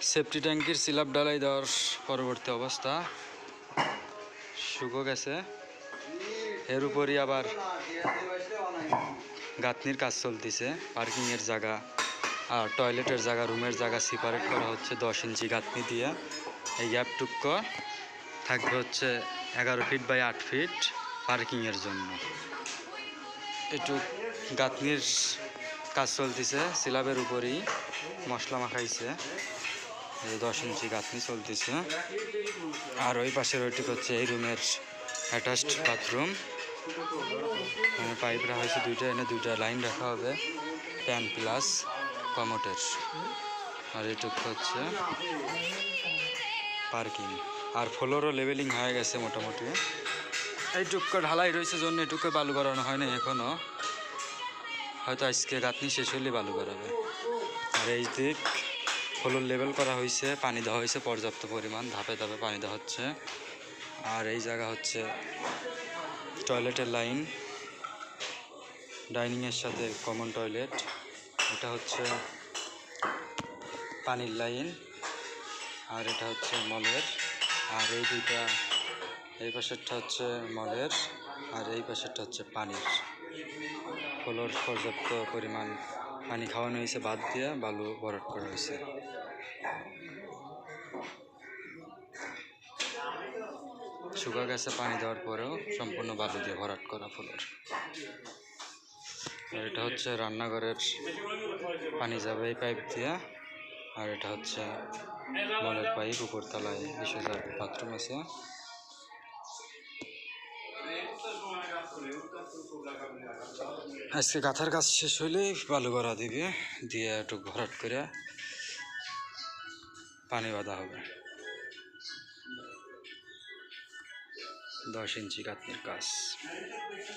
Safety ট্যাঙ্কির সিলাপ ডালাই দেওয়ার পরবর্তী অবস্থা। শুকো গেছে। এর উপরই আবার গাঁথনির কাজ চলতেছে। পার্কিংয়ের জায়গা আর টয়লেটের জায়গা, রুমের জায়গা সেপারেট করা হচ্ছে দশ ইঞ্চি গাঁথনি দিয়ে। এই গ্যাপটুক্ক থাকবে হচ্ছে এগারো ফিট বাই আট ফিট পার্কিংয়ের জন্য। একটু গাঁথনির কাজ চলতেছে সিলাবের উপরই মশলা মাখাইছে। দশ ইঞ্চি গাঁথনি চলতেছে। আর ওই পাশের ওইটুক হচ্ছে এই রুমের অ্যাটাচড বাথরুম পাইপ রাখা হয়েছে দুইটা, এনে দুইটা লাইন রাখা হবে প্যান প্লাস কমোটের। আর এটুক হচ্ছে পার্কিং আর ফ্লোরও লেভেলিং হয়ে গেছে মোটামুটি। এইটুক ঢালাই রয়েছে জন্য এটুকু বালু করানো হয়নি এখনও হয়তো আজকে গাঁথনি শেষ হলে বালু করাবে আর এই দিক ফ্লোর লেভেল করা হয়েছে, পানি দেওয়া হয়েছে, পর্যাপ্ত পরিমাণ, ধাপে ধাপে পানি দেওয়া হচ্ছে। আর এই জায়গা হচ্ছে টয়লেটের লাইন ডাইনিংয়ের সাথে কমন টয়লেট এটা হচ্ছে পানির লাইন আর এটা হচ্ছে মলের। আর এই দুইটা, এই পাশেরটা হচ্ছে মলের। আর এই পাশেরটা হচ্ছে পানির। ফলোর পর্যাপ্ত পরিমাণ। পানি খাওয়ানো হয়েছে বাদ দিয়ে বালু ভরাট করা হয়েছে। শুকা গেছে পানি দেওয়ার পরেও সম্পূর্ণ বালু দিয়ে ভরাট করা ফুলের। এটা হচ্ছে রান্নাঘরের পানি যাবে এই পাইপ দিয়ে। আর এটা হচ্ছে মলের পাইপ, উপরতলায় বিশ হাজার বাথরুম আছে। আজকে গাথার কাজ শেষ হইলে বালু গড়া দিবে, দিয়ে একটু ভরাট করে পানি বাঁধা হবে। দশ ইঞ্চি কাতনির কাজ।